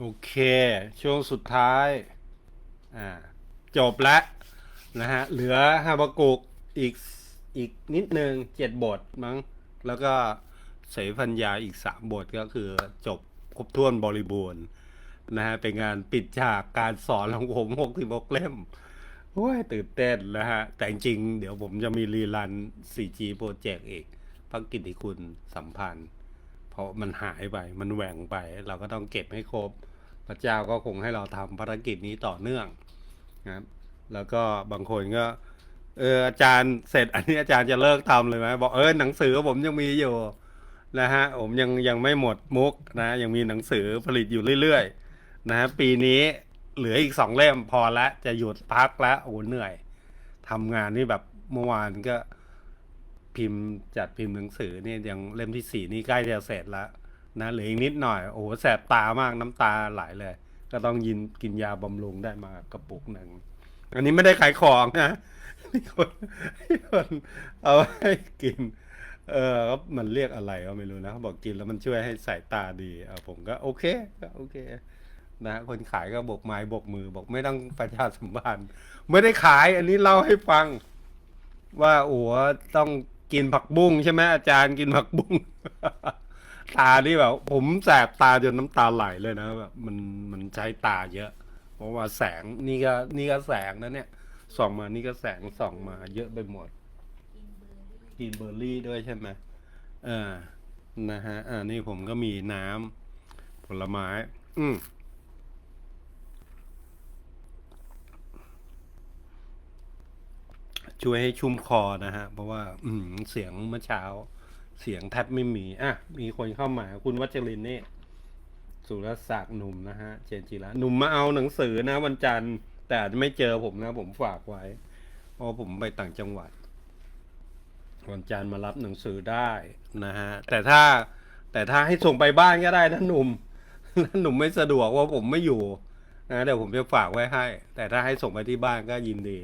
โอเค ช่วงสุดท้าย อ่า จบแล้วนะฮะ เหลือฮาบากุกอีกอีกนิดนึงเจ็ดบทมั้ง แล้วก็เสพัญญาอีกสามบทก็คือจบครบถ้วนบริบูรณ์นะฮะ เป็นงานปิดฉากการสอนของผมหกสิบหกเล่มโอ้ยตื่นเต้นนะฮะ แต่จริงเดี๋ยวผมจะมีรีรัน 4G โปรเจกต์อีกพระกิติคุณสัมพันธ์ เพราะมันหายไป มันแหว่งไป เราก็ต้องเก็บให้ครบ พระเจ้าก็คงให้เราทำภารกิจนี้ต่อเนื่องนะครับ แล้วก็บางคนก็เอออาจารย์เสร็จอันนี้อาจารย์จะเลิกทำเลยไหมบอกเออหนังสือผมยังมีอยู่นะฮะผมยังยังไม่หมดมุกนะยังมีหนังสือผลิตอยู่เรื่อยๆนะฮะปีนี้เหลืออีกสองเล่มพอละจะหยุดพักแล้วโอ้เหนื่อยทำงานนี่แบบเมื่อวานก็ พิมพ์จัดพิมพ์หนังสือเนี่ยยังเล่มที่สี่นี่ใกล้จะเสร็จแล้วนะเหลืออีกนิดหน่อยโอ้โหแสบตามากน้ำตาไหลเลย ก็ต้องยินกินยาบำรุงได้มากระปุกหนึ่งอันนี้ไม่ได้ขายของนะมีคนคนเอาให้กิน เออมันเรียกอะไรก็ไม่รู้นะเขาบอกกินแล้วมันช่วยให้สายตาดีเออผมก็โอเคก็โอเคนะคนขายก็บกไม้บกมือ บอกไม่ต้องประชาสัมพันธ์ไม่ได้ขาย อันนี้เล่าให้ฟัง ว่าโอ้โหต้อง กินผักบุ้งใช่ไหมอาจารย์กินผักบุ้ง ตานี่แบบ ผมแสบตาจนน้ำตาไหลเลยนะแบบมันมันใช้ตาเยอะ เพราะว่าแสงนี่ก็นี่ก็แสงนะเนี่ยส่องมานี่ก็แสงส่องมาเยอะไปหมด กินเบอร์รี่ด้วยใช่ไหมเออนะฮะอ่านี่ผมก็มีน้ำผลไม้ อืม ช่วยให้ชุ่มคอนะฮะ เพราะว่า อืเสียงเมื่อเช้า เสียงแทบไม่มี อะ มีคนเข้ามา คุณวัชรินนี่ สุรศักดิ์หนุ่มนะฮะ เจนจิระหนุ่มมาเอาหนังสือนะ วันจันทร์ แต่อาจจะไม่เจอผมนะ ผมฝากไว้ เพราะผมไปต่างจังหวัด วันจันทร์มารับหนังสือได้นะฮะ แต่ถ้า แต่ถ้าให้ส่งไปบ้านก็ได้นะหนุ่มถ้าหนุ่มไม่สะดวกว่าผมไม่อยู่นะเดี๋ยวผมจะฝากไว้ให้ แต่ถ้าให้ส่งไปที่บ้านก็ยินดี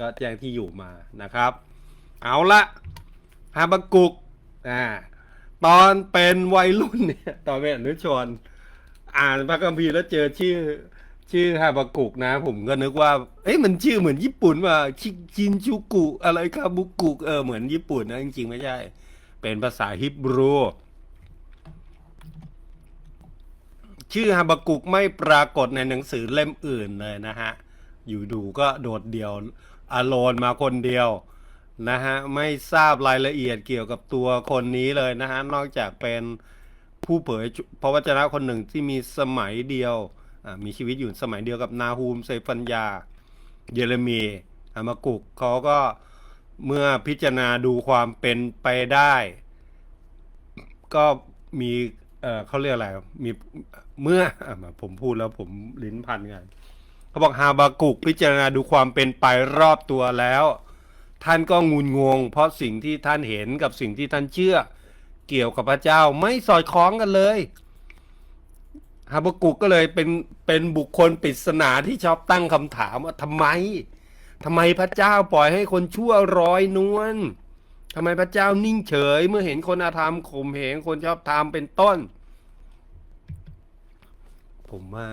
ก็แจ้งที่อยู่มานะครับ เอาละฮาบากุกอ่าตอนเป็นวัยรุ่นเนี่ยตอนเป็นอนุชน อ่านพระคัมภีร์แล้วเจอชื่อชื่อฮาบากุกนะ ผมก็นึกว่า เอ้ยมันชื่อเหมือนญี่ปุ่นว่าชิชินชูกุ อะไรคาบุกุกเออเหมือนญี่ปุ่นนะจริงๆ ไม่ใช่ เป็นภาษาฮิบรู ชื่อฮาบากุกไม่ปรากฏในหนังสือเล่มอื่นเลยนะฮะ อยู่ดูก็โดดเดี่ยว อโลนมาคนเดียวนะฮะไม่ทราบรายละเอียดเกี่ยวกับตัวคนนี้เลยนะฮะนอกจากเป็นผู้เผยพระวจนะคนหนึ่งที่มีสมัยเดียวมีชีวิตอยู่สมัยเดียวกับนาฮูมเซฟัญญาเยเรมีอามากุกเขาก็เมื่อพิจารณาดูความเป็นไปได้ ก็มีเออเขาเรียกอะไรมีเมื่ออผมพูดแล้วผมลิ้นพันกัน เขาบอกฮาบากุกพิจารณาดูความเป็นไปรอบตัวแล้ว ท่านก็งุนงง เพราะสิ่งที่ท่านเห็นกับสิ่งที่ท่านเชื่อ เกี่ยวกับพระเจ้าไม่สอดคล้องกันเลยฮาบากุกก็เลยเป็นเป็นบุคคลปริศนาที่ชอบตั้งคำถามว่าทำไมทำไมพระเจ้าปล่อยให้คนชั่วร้อยนวลทำไมพระเจ้านิ่งเฉย เมื่อเห็นคนอาธรรมข่มเหงคนชอบธรรมเป็นต้น ผมว่า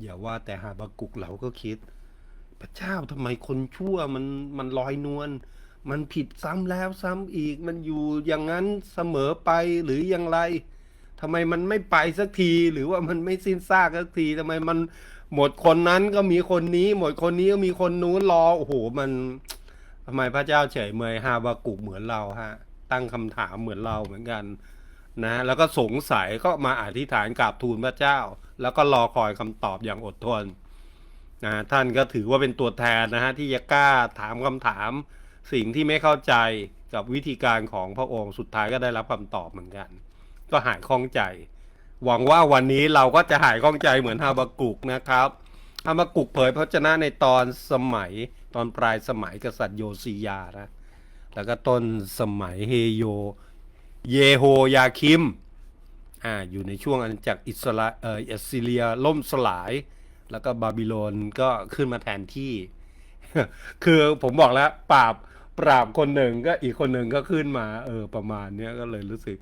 อย่าว่าแต่หาบากุกเราก็คิด พระเจ้าทำไมคนชั่วมันมันลอยนวลมันผิดซ้ำแล้วซ้ำอีก มันอยู่อย่างนั้นเสมอไปหรืออย่างไรทำไมมันไม่ไปสักทีหรือว่ามันไม่สิ้นซากสักทีทำไมมันหมดคนนั้นก็มีคนนี้ หมดคนนี้ก็มีคนนู้นรอโอ้โหมันทำไมพระเจ้าเฉยเมยฮาบากุกเหมือนเราฮะ ตั้งคำถามเหมือนเราเหมือนกัน นะ แล้วก็สงสัยก็มาอธิษฐานกราบทูลพระเจ้า แล้วก็รอคอยคำตอบอย่างอดทนนะท่านก็ถือว่าเป็นตัวแทนนะฮะที่จะกล้าถามคำถามสิ่งที่ไม่เข้าใจกับวิธีการของพระองค์สุดท้ายก็ได้รับคำตอบเหมือนกัน ก็หายข้องใจ หวังว่าวันนี้เราก็จะหายข้องใจเหมือนฮาบากุกนะครับฮาบากุกเผยพระชนะในตอนสมัยตอนปลายสมัยกษัตริย์โยซียานะแล้วก็ต้นสมัยเฮโย เยโฮยาคิม อ่าอยู่ในช่วงอาณาจักอิสราเอ่ออสเรียล่มสลาย แล้วก็บาบิโลนก็ขึ้นมาแทนที่ คือผมบอกแล้วปราบปราบคนหนึ่งก็อีกคนหนึ่งก็ขึ้นมา เออ ประมาณเนี้ยก็เลยรู้สึก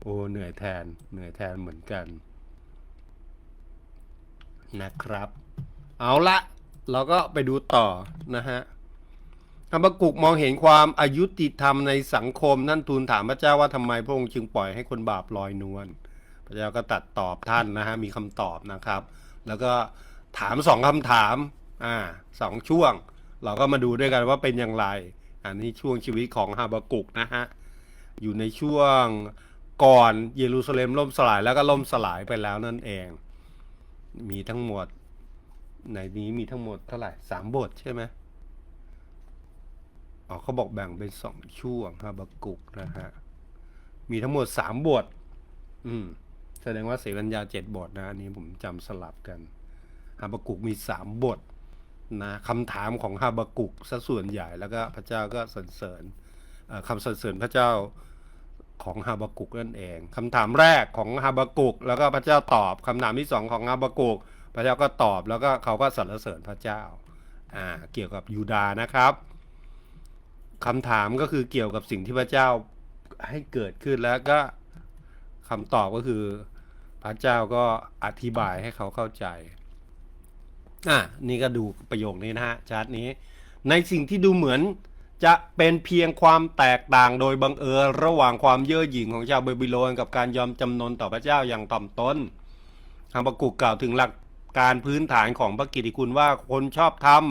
โอ้เหนื่อยแทน เหนื่อยแทนเหมือนกัน นะครับ เอาละเราก็ไปดูต่อนะฮะฮาบากุกมองเห็นความอายุติธรรมในสังคมนั่นทูลถามพระเจ้าว่าทำไมพระองค์จึงปล่อยให้คนบาปลอยนวล ระเจ้าก็ตัดตอบท่านนะฮะมีคำตอบนะครับ แล้วก็ถามสองคำถามอ่าสองช่วง เราก็มาดูด้วยกันว่าเป็นอย่างไร อันนี้ช่วงชีวิตของฮาบากุกนะฮะอยู่ในช่วงก่อนเยรูซาเล็มล่มสลายแล้วก็ล่มสลายไปแล้วนั่นเอง มีทั้งหมดในนี้มีทั้งหมดเท่าไหร่สามบทใช่ไหมอ๋อเขาบอกแบ่งเป็นสองช่วงฮาบากุกนะฮะมีทั้งหมดสามบท อืม แสดงว่าเสวัญญาเจ็ดบทนะ อันนี้ผมจำสลับกันฮาบากุกมีสามบทนะคำถามของฮาบากุกซะส่วนใหญ่แล้วก็พระเจ้าก็สรรเสริญคำสรรเสริญพระเจ้าของฮาบากุกนั่นเองคำถามแรกของฮาบากุก แล้วก็พระเจ้าตอบคำถามที่สองของฮาบากุก พระเจ้าก็ตอบแล้วก็เขาก็สรรเสริญพระเจ้าอ่าเกี่ยวกับยูดานะครับคำถามก็คือเกี่ยวกับสิ่งที่พระเจ้าให้เกิดขึ้นแล้วก็ คำตอบก็คือพระเจ้าก็อธิบายให้เขาเข้าใจ อะ นี่ก็ดูประโยคนี้นะฮะชาร์ตนี้ ในสิ่งที่ดูเหมือนจะเป็นเพียงความแตกต่างโดยบังเอิญระหว่างความเย่อหยิ่งของชาวเบบิโลนกับการยอมจำนนต่อพระเจ้าอย่างต่อมต้นฮาบากุกกล่าวถึงหลักการพื้นฐานของพระกิตติคุณว่าคนชอบธรรม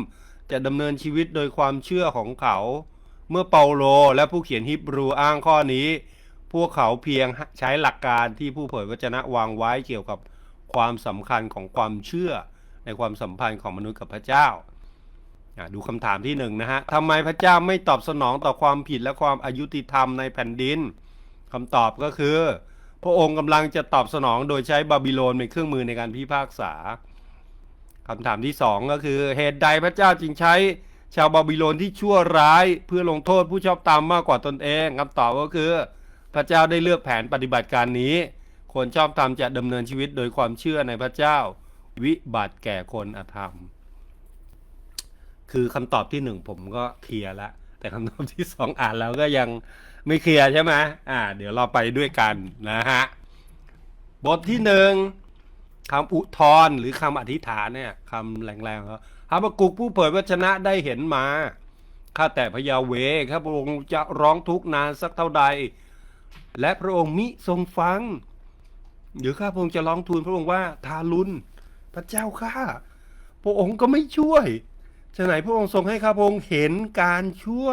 จะดำเนินชีวิตโดยความเชื่อของเขา เมื่อเปาโลและผู้เขียนฮิบรูอ้างข้อนี้ พวกเขาเพียงใช้หลักการที่ผู้เผยวจนะวางไว้เกี่ยวกับความสำคัญของความเชื่อในความสัมพันธ์ของมนุษย์กับพระเจ้า ดูคำถามที่หนึ่งนะฮะทำไมพระเจ้าไม่ตอบสนองต่อความผิดและความอายุติธรรมในแผ่นดินคำตอบก็คือ พระองค์กำลังจะตอบสนองโดยใช้บาบิโลนเป็นเครื่องมือในการพิพากษาคำถามที่สองก็คือเหตุใดพระเจ้าจึงใช้ชาวบาบิโลนที่ชั่วร้ายเพื่อลงโทษผู้ชอบธรรมมากกว่าตนเองคำตอบก็คือ พระเจ้าได้เลือกแผนปฏิบัติการนี้ คนชอบธรรมจะดำเนินชีวิตโดยความเชื่อในพระเจ้า วิบัติแก่คนอธรรม คือคำตอบที่หนึ่งผมก็เคลียร์แล้วแต่คำตอบที่สองอ่านแล้วก็ยังไม่เคลียร์ใช่ไหมอ่า เดี๋ยวเราไปด้วยกันนะฮะ บทที่หนึ่งคำอุทธรณ์หรือคำอธิษฐานเนี่ยคำแรงๆเขาฮาบกุกผู้เผยพระชนะได้เห็นมา ข้าแต่พระยาเวข้าพระองค์จะร้องทุกข์นานสักเท่าใด และพระองค์มิทรงฟัง หรือข้าพระองค์จะร้องทูลพระองค์ว่าทารุณพระเจ้าข้าพระองค์ก็ไม่ช่วยฉะไหนพระองค์ทรงให้ข้าพระองค์เห็นการชั่ว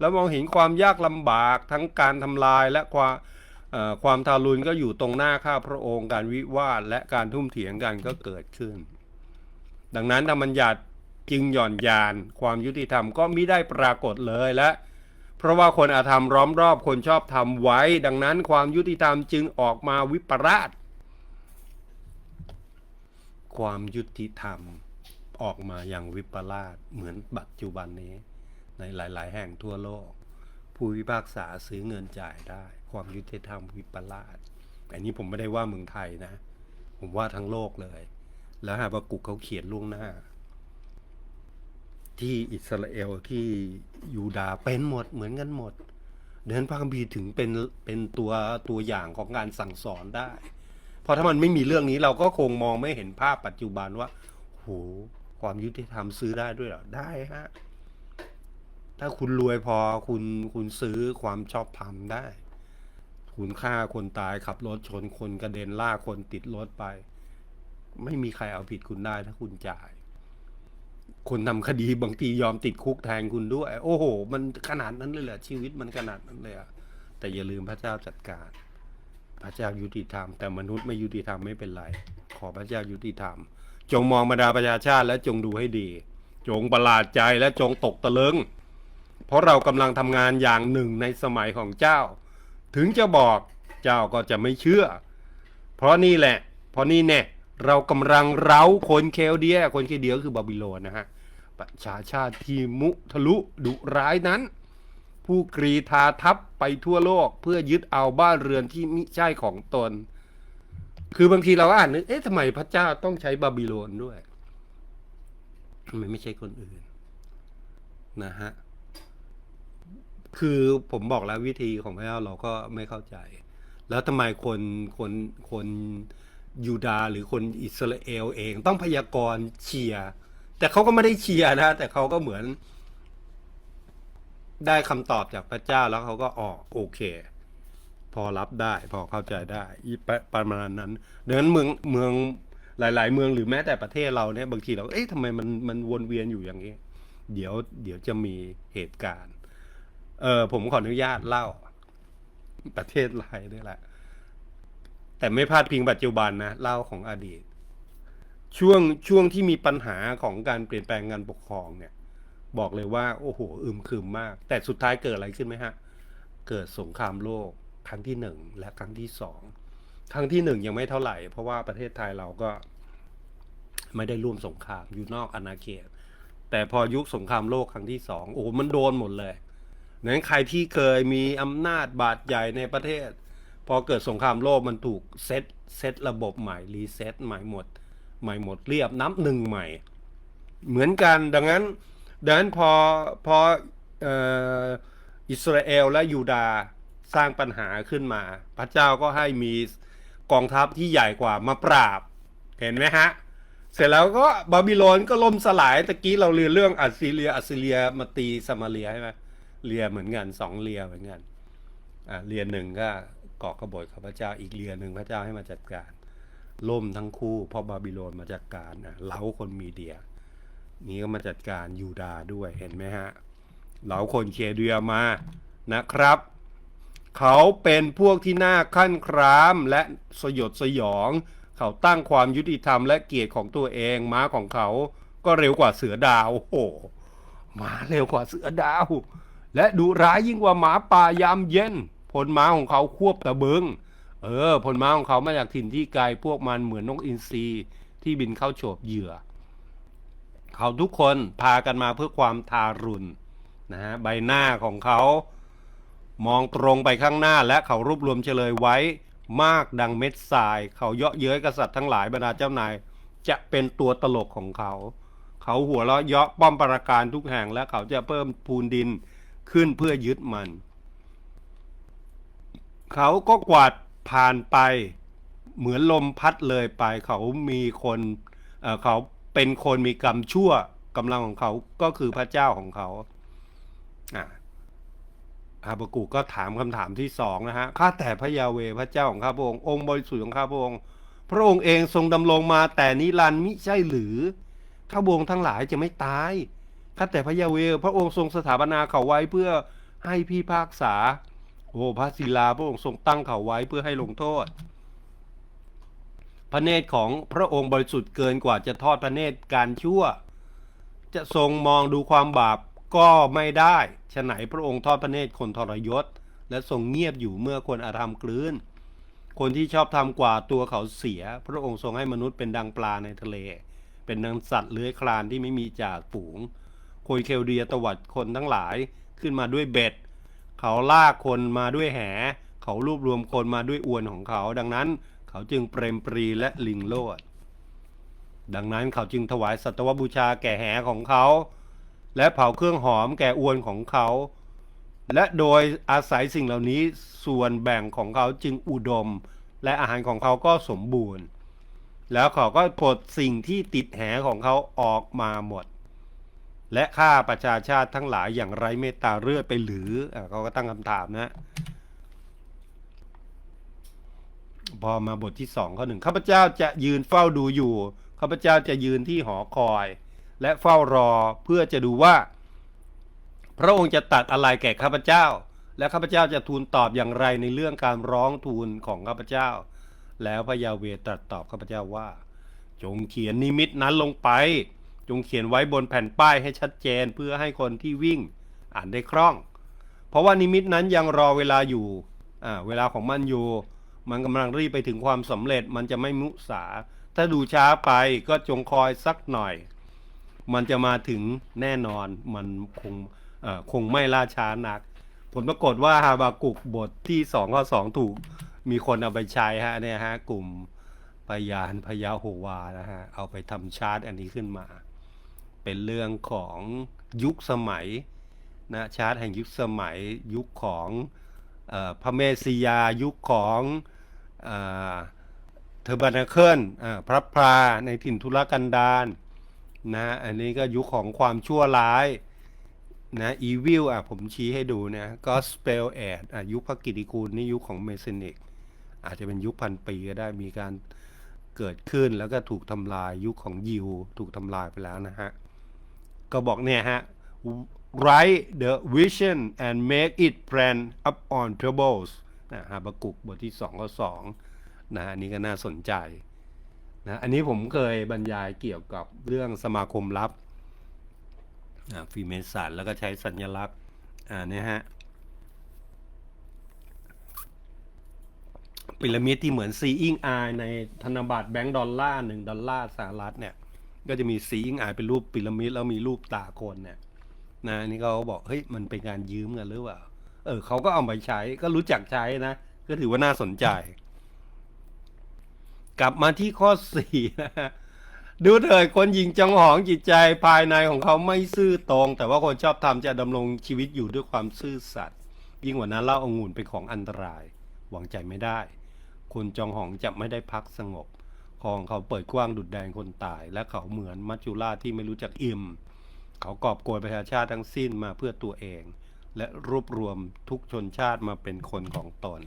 และมองเห็นความยากลำบากทั้งการทำลายและความความทารุณก็อยู่ตรงหน้าข้าพระองค์การวิวาทและการทุ่มเถียงกันก็เกิดขึ้น ดังนั้นธรรมัญญัติจึงหย่อนยาน ความยุติธรรมก็มิได้ปรากฏเลยและ เพราะว่าคนอาธรรมล้อมรอบคนชอบทำไว้ ดังนั้นความยุติธรรมจึงออกมาวิปราช ความยุติธรรมออกมาอย่างวิปลาสเหมือนปัจจุบันนี้ ในหลาย ๆ แห่งทั่วโลก ผู้พิพากษาซื้อเงินจ่ายได้ ความยุติธรรมวิปลาสอันนี้ผมไม่ได้ว่าเมืองไทยนะ ผมว่าทั้งโลกเลย แล้วฮาบากุกเขาเขียนล่วงหน้า ที่อิสราเอลที่ยูดาเป็นหมดเหมือนกันหมดเดินพระคัมภีร์ถึงเป็นเป็นตัวตัวอย่างของการสั่งสอนได้ เพราะถ้ามันไม่มีเรื่องนี้เราก็คงมองไม่เห็นภาพปัจจุบันว่าโหความยุติธรรมซื้อได้ด้วยเหรอได้ฮะถ้าคุณรวยพอคุณคุณซื้อความชอบธรรมได้ คุณฆ่าคนตายขับรถชนคนกระเด็นล่ากคนติดรถไป ไม่มีใครเอาผิดคุณได้ถ้าคุณจ่าย คนทำคดีบางทียอมติดคุกแทนคุณด้วย โอ้โห มันขนาดนั้นเลยเหรอชีวิตมันขนาดนั้นเลยอะแต่อย่าลืมพระเจ้าจัดการ พระเจ้ายุติธรรม แต่มนุษย์ไม่ยุติธรรมไม่เป็นไร ขอพระเจ้ายุติธรรม จงมองบรรดาประชาชาติและจงดูให้ดี จงประหลาดใจและจงตกตะลึงเพราะเรากำลังทำงานอย่างหนึ่งในสมัยของเจ้า ถึงจะบอกเจ้าก็จะไม่เชื่อ เพราะนี่แหละ เพราะนี่แน่ เรากำลังเร้าคนเคลเดีย คนเคลเดียก็คือบาบิโลนนะฮะ ประชาชาติที่มุทะลุดุร้ายนั้น ผู้กรีธาทัพไปทั่วโลกเพื่อยึดเอาบ้านเรือนที่มิใช่ของตน คือบางทีเราอ่านนึกเอ๊ะทำไมพระเจ้าต้องใช้บาบิโลนด้วยทำไมไม่ใช่คนอื่น นะฮะ คือผมบอกแล้ววิธีของพระเจ้าเราก็ไม่เข้าใจ แล้วทำไมคนคนคน ยูดาหรือคนอิสราเอลเอง ต้องพยากรณ์เชียร์แต่เขาก็ไม่ได้เชียร์นะ แต่เขาก็เหมือน ได้คำตอบจากพระเจ้าแล้วเขาก็ออกโอเค พอรับได้ พอเข้าใจได้ปประมาณนั้นดังนั้นเมืองเมืองหลาย ๆ เมืองหรือแม้แต่ประเทศเราเนี่ยบางทีเราเอ๊ะทำไมมันมันวนเวียนอยู่อย่างนี้ เดี๋ยว เดี๋ยวจะมีเหตุการณ์ เออผมขออนุญาตเล่า ประเทศไทยนี่แหละ แต่ไม่พลาดพิงปัจจุบันนะเล่าของอดีต ช่วงช่วงที่มีปัญหาของการเปลี่ยนแปลงงานปกครองเนี่ย บอกเลยว่า โอ้โหอึมครึมมาก แต่สุดท้ายเกิดอะไรขึ้นไหมฮะ เกิดสงครามโลก ครั้งที่หนึ่งและครั้งที่สองครั้งที่หนึ่งยังไม่เท่าไหร่ เพราะว่าประเทศไทยเราก็ ไม่ได้ร่วมสงครามอยู่นอกอาณาเขต แต่พอยุคสงครามโลกครั้งที่สองโอ้โหมันโดนหมดเลยนั้นใครที่เคยมีอำนาจบาดใหญ่ในประเทศ พอเกิดสงครามโลกมันถูกเซตเซตระบบใหม่รีเซตใหม่หมด ใหม่หมดเรียบนับหนึ่งใหม่ เหมือนกันดังนั้นดังนั้นพอพออ,อิสราเอลและยูดาสร้างปัญหาขึ้นมา พระเจ้าก็ให้มีกองทัพที่ใหญ่กว่ามาปราบ เห็นไหมฮะ เสร็จแล้วก็บาบิโลนก็ล่มสลายตะกี้เราเรียนเรื่องอัสซีเรียอัสซีเรียมาตีสมาเรียใช่ไหมเรียเหมือนกันสองเรียเหมือนกันอ่าเรียนหนึ่งก็ กาะกบฏของพระเจ้าอีกเรียหนึ่งพระเจ้าให้มาจัดการล่มทั้งคู่เพราะบาบิโลนมาจัดการนะเล้าคนมีเดีย นี่ก็มาจัดการยูดาด้วยเห็นไหมฮะเหลาคนเคเดียมานะครับ เขาเป็นพวกที่น่าขั้นครามและสยดสยอง เขาตั้งความยุติธรรมและเกียรติของตัวเองม้าของเขาก็เร็วกว่าเสือดาวโอ้โหม้าเร็วกว่าเสือดาว และดุร้ายยิ่งกว่าหมาป่ายามเย็น ลม้าของเขาควบตะเบิงเออ ผลม้าของเขามาจากถิ่นที่ไกลพวกมันเหมือนนกอินทรีที่บินเข้าโฉบเหยื่อ เขาทุกคนพากันมาเพื่อความทารุณนะฮะใบหน้าของเขา มองตรงไปข้างหน้าและเขารวบรวมเฉลยไว้มากดังเม็ดทราย เขาเยาะเย้ยกษัตริย์ทั้งหลายบรรดาเจ้านายจะเป็นตัวตลกของเขา เขาหัวเราะเยาะป้อมปราการทุกแห่งและเขาจะเพิ่มพูนดินขึ้นเพื่อยึดมัน เขาก็กวาดผ่านไป เหมือนลมพัดเลยไป เขามีคนเเขาเป็นคนมีกรรมชั่วกำลังของเขาก็คือพระเจ้าของเขาอะฮาบากุกก็ถามคำถามที่สองนะฮะ ข้าแต่พระยาเวพระเจ้าของข้าพระองค์องค์บริสุทธิ์ของข้าพระองค์พระองค์เองทรงดำรงมาแต่นิรันดร์มิใช่หรือ ข้าพระองค์ทั้งหลายจะไม่ตาย ข้าแต่พระยาเวพระองค์ทรงสถาปนาเขาไว้เพื่อให้พี่พากษา โอ้พระศิลาพระองค์ทรงตั้งเขาไว้เพื่อให้ลงโทษ พระเนตรของพระองค์บริสุทธิ์เกินกว่าจะทอดพระเนตรการชั่ว จะทรงมองดูความบาปก็ไม่ได้ฉะไหนพระองค์ทอดพระเนตรคนทรยศ และทรงเงียบอยู่เมื่อคนอาธรรมกลืนคนที่ชอบทำกว่าตัวเขาเสีย พระองค์ทรงให้มนุษย์เป็นดังปลาในทะเล เป็นดังสัตว์เลื้อยคลานที่ไม่มีจากฝูงคนเคลเดียตวัดคนทั้งหลายขึ้นมาด้วยเบ็ด เขาลากคนมาด้วยแห เขารวบรวมคนมาด้วยอวนของเขา ดังนั้นเขาจึงเปรมปรีและลิงโลด ดังนั้นเขาจึงถวายสัตวบูชาแก่แหของเขา และเผาเครื่องหอมแก่อวนของเขา และโดยอาศัยสิ่งเหล่านี้ส่วนแบ่งของเขาจึงอุดม และอาหารของเขาก็สมบูรณ์ แล้วเขาก็ปลดสิ่งที่ติดแหของเขาออกมาหมด และฆ่าประชาชาติทั้งหลายอย่างไรเมตตาเลือดไปหรือเขาก็ตั้งคำถามนะพอมาบทที่สองข้อหนึ่งข้าพเจ้าจะยืนเฝ้าดูอยู่ข้าพเจ้าจะยืนที่หอคอย และเฝ้ารอเพื่อจะดูว่า พระองค์จะตัดอะไรแก่ข้าพเจ้า และข้าพเจ้าจะทูลตอบอย่างไรในเรื่องการร้องทูลของข้าพเจ้า แล้วพระยาเวตรัสตอบข้าพเจ้าว่า จงเขียนนิมิตนั้นลงไป จงเขียนไว้บนแผ่นป้ายให้ชัดเจนเพื่อให้คนที่วิ่งอ่านได้คล่อง เพราะว่านิมิตนั้นยังรอเวลาอยู่อ่าเวลาของมันอยู่ มันกำลังรีบไปถึงความสำเร็จมันจะไม่มุสา ถ้าดูช้าไปก็จงคอยสักหน่อย มันจะมาถึงแน่นอนมันคงคงไม่ล่าช้านัก ผลปรากฏว่าฮาบากุกบทที่สองข้อสองถูกมีคนเอาไปใช้ฮะเนี่ยฮะกลุ่มพยานพยาโฮวานะฮะเอาไปทำชาร์ตอันนี้ขึ้นมา เป็นเรื่องของยุคสมัยนะชาร์ตแห่งยุคสมัยยุคของอพระเมสสิยายุคของเออเทอร์บานาเคิลพระพราในถิ่นทุรกันดารนะอันนี้ก็ยุคของความชั่วร้ายนะอีวิลอะผมชี้ให้ดูนะก็สเปลแอดอะยุคพระกิติกูลนี่ยุคของเมเซนิกอาจจะเป็นยุคพันปีก็ได้มีการเกิดขึ้นแล้วก็ถูกทำลายยุคของยิวถูกทำลายไปแล้วนะฮะ ก็บอกเนี่ยฮะ write the vision and make it plan up on troubles นะฮะบากุกบทที่2ข้อ2นะฮะอันนี้ก็น่าสนใจนะอันนี้ผมเคยบรรยายเกี่ยวกับเรื่องสมาคมลับฟรีเมสันแล้วก็ใช้สัญลักษณ์อ่านี่ฮะพีระมิดที่เหมือน seeing eye ในธนบัตรแบงก์ดอลลาร์หนึ่งดอลลาร์สหรัฐเนี่ย ก็จะมี seeing eye เป็นรูปพีระมิดแล้วมีรูปตาคนเนี่ยนะนี่เขาบอกเฮ้ยมันเป็นการยืมกันหรือเปล่าเออเขาก็เอาไปใช้ก็รู้จักใช้นะ ก็ถือว่าน่าสนใจ กลับมาที่ข้อสี่นะฮะดูเถิดคนหญิงจองหองจิตใจภายในของเขาไม่ซื่อตรง แต่ว่าคนชอบทำจะดำรงชีวิตอยู่ด้วยความซื่อสัตย์ยิ่งกว่านั้นเล่าองุ่นเป็นของอันตราย หวังใจไม่ได้ คนจองหองจะไม่ได้พักสงบ ของเขาเปิดกว้างดุดแดงคนตาย และเขาเหมือนมัจจุราชที่ไม่รู้จักอิ่ม เขากอบโกยประชาชาติทั้งสิ้นมาเพื่อตัวเอง และรวบรวมทุกชนชาติมาเป็นคนของตน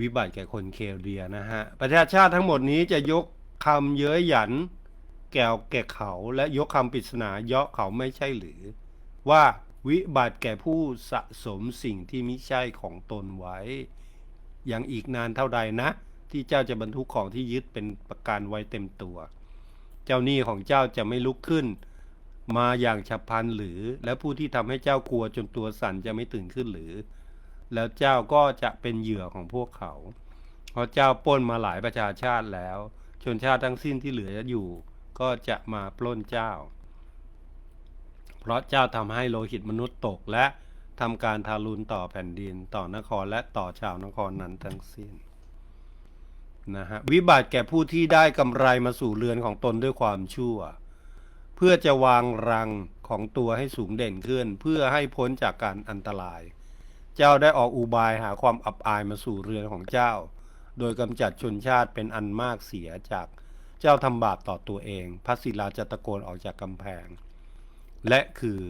วิบัติแก่คนเคเดียนะฮะ ประชาชาติทั้งหมดนี้จะยกคำเย้ยหยัน แก่วแก่เขาและยกคำปริศนาเยาะเขาไม่ใช่หรือ ว่าวิบัติแก่ผู้สะสมสิ่งที่มิใช่ของตนไว้ยังอีกนานเท่าใดนะ ที่เจ้าจะบรรทุกของที่ยึดเป็นประกันไว้เต็มตัว เจ้าหนี้ของเจ้าจะไม่ลุกขึ้น มาอย่างฉับพลันหรือ และผู้ที่ทำให้เจ้ากลัวจนตัวสั่นจะไม่ตื่นขึ้นหรือ แล้วเจ้าก็จะเป็นเหยื่อของพวกเขา เพราะเจ้าปล้นมาหลายประชาชาติแล้ว ชนชาติทั้งสิ้นที่เหลืออยู่ ก็จะมาปล้นเจ้า เพราะเจ้าทำให้โลหิตมนุษย์ตกและทำการทารุณต่อแผ่นดินต่อนครและต่อชาวนครนั้นทั้งสิ้น นะฮะวิบัติแก่ผู้ที่ได้กำไรมาสู่เรือนของตนด้วยความชั่ว เพื่อจะวางรังของตัวให้สูงเด่นขึ้น เพื่อให้พ้นจากการอันตราย เจ้าได้ออกอุบายหาความอับอายมาสู่เรือนของเจ้า โดยกำจัดชนชาติเป็นอันมากเสียจากเจ้าทำบาปต่อตัวเอง พระศิลาจะตะโกนออกจากกำแพง และคือ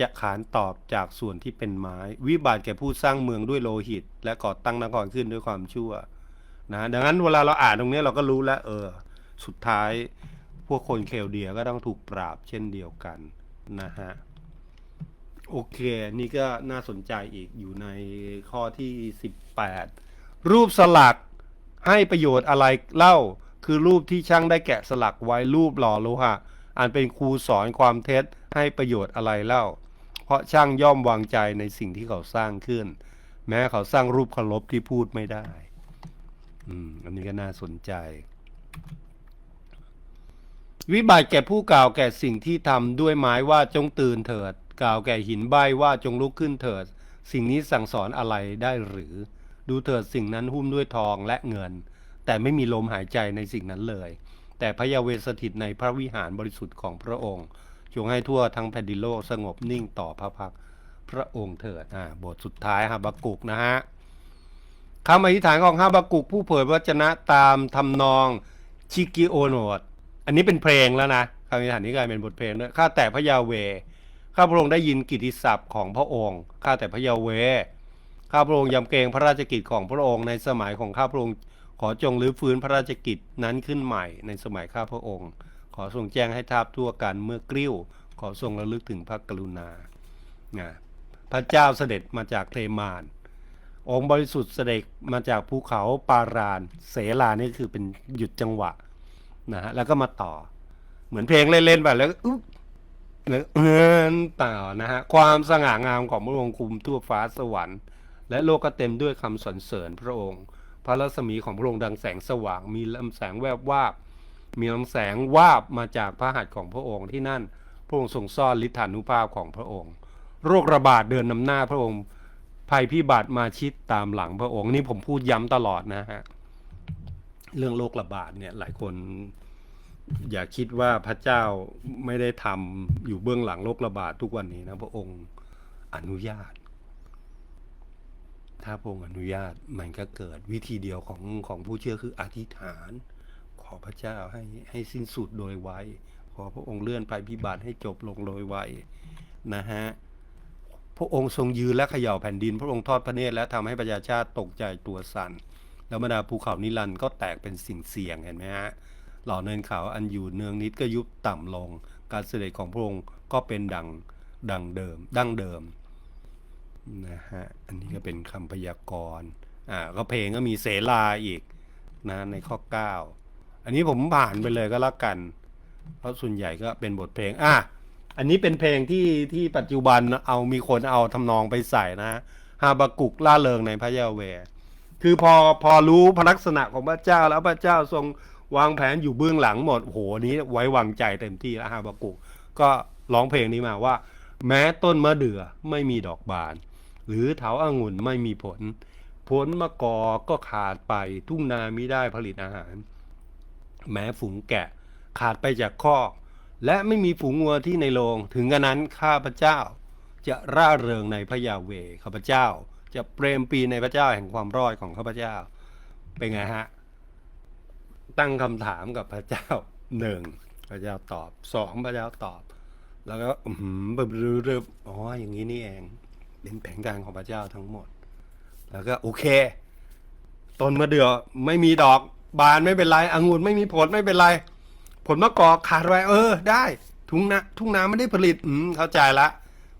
จะขานตอบจากส่วนที่เป็นไม้ วิบัติแก่ผู้สร้างเมืองด้วยโลหิต และก่อตั้งนครขึ้นด้วยความชั่ว นะดังนั้นเวลาเราอ่านตรงนี้เราก็รู้แล้ว เออ สุดท้ายพวกคนเคลเดียก็ต้องถูกปราบเช่นเดียวกันนะฮะโอเค นี่ก็น่าสนใจอีกอยู่ในข้อที่ 18 รูปสลักให้ประโยชน์อะไรเล่า คือรูปที่ช่างได้แกะสลักไว้รูปหล่อโลหะอันเป็นครูสอนความเท็จให้ประโยชน์อะไรเล่า เพราะช่างย่อมวางใจในสิ่งที่เขาสร้างขึ้น แม้เขาสร้างรูปเคารพที่พูดไม่ได้ อืม อันนี้ก็น่าสนใจ วิบัติแก่ผู้กล่าวแก่สิ่งที่ทำด้วยไม้ว่าจงตื่นเถิด กล่าวแก่หินใบว่าจงลุกขึ้นเถิด สิ่งนี้สั่งสอนอะไรได้หรือ ดูเถิดสิ่งนั้นหุ้มด้วยทองและเงิน แต่ไม่มีลมหายใจในสิ่งนั้นเลย แต่พระยาเวสถิตในพระวิหารบริสุทธิ์ของพระองค์ จงให้ทั่วทั้งแผ่นดินโลกสงบนิ่งต่อพระพักพระองค์เถิดอ่าบทสุดท้ายฮาบากุกนะฮะ คำอธิษฐานของฮาบากุกผู้เผยพระวจนะตามทำนองชิกิโอโนดอันนี้เป็นเพลงแล้วนะคำอธิษฐานนี้กลายเป็นบทเพลงด้วยข้าแต่พระยาเวข้าพระองค์ได้ยินกิตติศัพท์ของพระองค์ข้าแต่พระยาเวข้าพระองค์ยำเกรงพระราชกิจของพระองค์ในสมัยของข้าพระองค์ขอจงรื้อฟื้นพระราชกิจนั้นขึ้นใหม่ในสมัยข้าพระองค์ ขอทรงแจ้งให้ทราบทั่วกันเมื่อกริ้ว ขอทรงระลึกถึงพระกรุณานะพระเจ้าเสด็จมาจากเทมาน องค์บริสุทธิ์เสด็จมาจากภูเขาปาราน เสลานี่คือเป็นหยุดจังหวะนะฮะแล้วก็มาต่อ เหมือนเพลงเล่นๆไปแล้วอุ๊บแล้วเอนต่อนะฮะความสง่างามของพระองค์คุมทั่วฟ้าสวรรค์ และโลกก็เต็มด้วยคำสรรเสริญพระองค์ พระรัศมีของพระองค์ดังแสงสว่าง มีลำแสงแวบวาบมีลำแสงวาบมาจากพระหัตถ์ของพระองค์ที่นั่นพระองค์ทรงซ่อนฤทธานุภาพของพระองค์ โรคระบาดเดินนำหน้าพระองค์ ภัยพิบัติมาชิดตามหลังพระองค์นี่ผมพูดย้ำตลอดนะฮะเรื่องโรคระบาดเนี่ยหลายคน อย่าคิดว่าพระเจ้าไม่ได้ทำอยู่เบื้องหลังโรคระบาดทุกวันนี้นะพระองค์อนุญาต ถ้าพระองค์อนุญาตมันก็เกิดวิธีเดียวของของผู้เชื่อคืออธิษฐาน ขอพระเจ้าให้ให้สิ้นสุดโดยไวขอพระองค์เลื่อนไปพิบัติให้จบลงโดยไวนะฮะ พระองค์ทรงยืนและเขย่าแผ่นดิน พระองค์ทอดพระเนตรและทำให้ประชาชาติตกใจตัวสั่นแล้วบรรดาภูเขานิรันก็แตกเป็นสิ่งเสี่ยงเห็นไหมฮะเหล่าเนินเขาอันอยู่เนืองนิดก็ยุบต่ำลง การเสด็จของพระองค์ก็เป็นดังดังเดิม ดั้งเดิมนะฮะอันนี้ก็เป็นคำพยากรณ์อ่าก็เพลงก็มีเสลาอีกนะในข้อ 9 อันนี้ผมผ่านไปเลยก็แล้วกัน เพราะส่วนใหญ่ก็เป็นบทเพลงอะ อันนี้เป็นเพลงที่ที่ปัจจุบันเอามีคนเอาทำนองไปใส่นะฮาบากุกล่าเริงในพระยาเว คือพอพอรู้พลักษณะของพระเจ้าแล้วพระเจ้าทรงวางแผนอยู่เบื้องหลังหมดโอ้โหนี้ไว้วางใจเต็มที่แล้วฮาบากุก ก็ร้องเพลงนี้มาว่า แม้ต้นมะเดื่อไม่มีดอกบาน หรือเถาอางุ่นไม่มีผล ผลมะกอก็ขาดไปทุ่งนามิได้ผลิตอาหาร แม้ฝูงแกะขาดไปจากคอก และไม่มีฝูงวัวที่ในโรงถึงกระนั้นข้าพเจ้า จะร่าเริงในพระยาเวข้าพเจ้า จะเปรมปีในพระเจ้าแห่งความรอดของข้าพเจ้า เป็นไงฮะ ตั้งคำถามกับพระเจ้าหนึ่งพระเจ้าตอบสองพระเจ้าตอบ แล้วก็อืมแบบรึบอ๋ออย่างนี้นี่เองเป็นแผนการของพระเจ้าทั้งหมด แล้วก็โอเคต้นมะเดื่อไม่มีดอกบานไม่เป็นไรองุ่นไม่มีผลไม่เป็นไร ผลมะกอกขาดไว้เออ ได้ ทุ่งนาทุ่งนาไม่ได้ผลิต อืมเข้าใจละ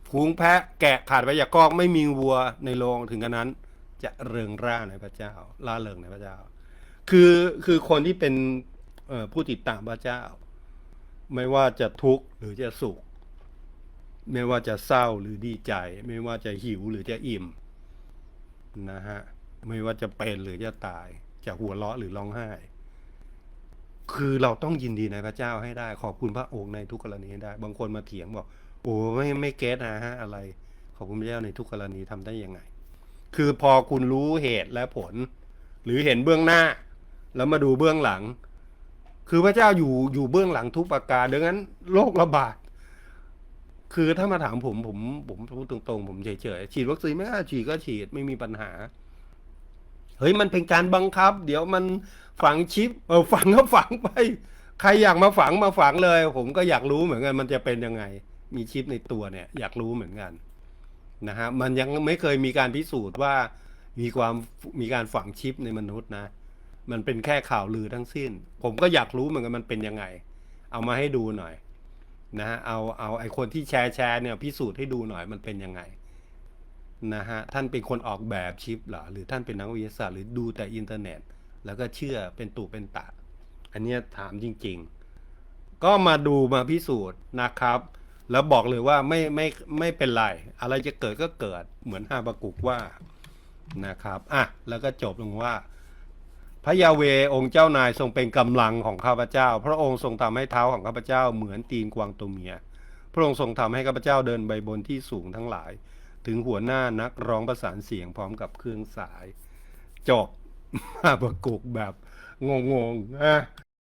ฝูงแพะแกะขาดไปจากกอกไม่มีวัวในโรงถึงกันนั้น จะเริงร่าในพระเจ้าล่าเริงในพระเจ้า คือคือคนที่เป็นผู้ติดตามพระเจ้า ไม่ว่าจะทุกข์หรือจะสุข ไม่ว่าจะเศร้าหรือดีใจ ไม่ว่าจะหิวหรือจะอิ่มนะฮะไม่ว่าจะเป็นหรือจะตายจะหัวเราะหรือร้องไห้ คือเราต้องยินดีในพระเจ้าให้ได้ ขอบคุณพระองค์ในทุกกรณีให้ได้ บางคนมาเถียงบอก โอ้ไม่ไม่เก็ตนะฮะอะไร ขอบคุณพระเจ้าในทุกกรณีทำได้ยังไง คือพอคุณรู้เหตุและผล หรือเห็นเบื้องหน้า แล้วมาดูเบื้องหลัง คือพระเจ้าอยู่อยู่เบื้องหลังทุกประการดังนั้นโรคระบาดคือถ้ามาถามผมผมผมพูดตรงๆ ผมเฉยๆฉีดวัคซีนไม่ฉีดก็ฉีดไม่มีปัญหา เฮ้ยมันเป็นการบังคับ เดี๋ยวมันฝังชิป เออฝังก็ฝังไป ใครอยากมาฝังมาฝังเลย ผมก็อยากรู้เหมือนกันมันจะเป็นยังไง มีชิปในตัวเนี่ย อยากรู้เหมือนกันนะฮะมันยังไม่เคยมีการพิสูจน์ว่ามีความมีการฝังชิปในมนุษย์นะ มันเป็นแค่ข่าวลือทั้งสิ้น ผมก็อยากรู้เหมือนกันมันเป็นยังไง เอามาให้ดูหน่อยนะฮะเอาเอาไอคนที่แชร์แชร์เนี่ยพิสูจน์ให้ดูหน่อยมันเป็นยังไง นะฮะท่านเป็นคนออกแบบชิปเหรอหรือท่านเป็นนักวิทยาศาสตร์หรือดูแต่อินเทอร์เน็ต แล้วก็เชื่อเป็นตู่เป็นตะ อันเนี้ยถามจริง ๆ ก็มาดูมาพิสูจน์นะครับ แล้วบอกเลยว่าไม่ไม่ไม่เป็นไร อะไรจะเกิดก็เกิดเหมือนฮาบากุกว่านะครับอะแล้วก็จบลงว่าพระยาเวองค์เจ้านายทรงเป็นกำลังของข้าพเจ้า พระองค์ทรงทำให้เท้าของข้าพเจ้าเหมือนตีนกวางตัวเมีย พระองค์ทรงทำให้ข้าพเจ้าเดินไปบนที่สูงทั้งหลาย ถึงหัวหน้านักร้องประสานเสียงพร้อมกับเครื่องสาย จบมาประกกแบบงงๆนะ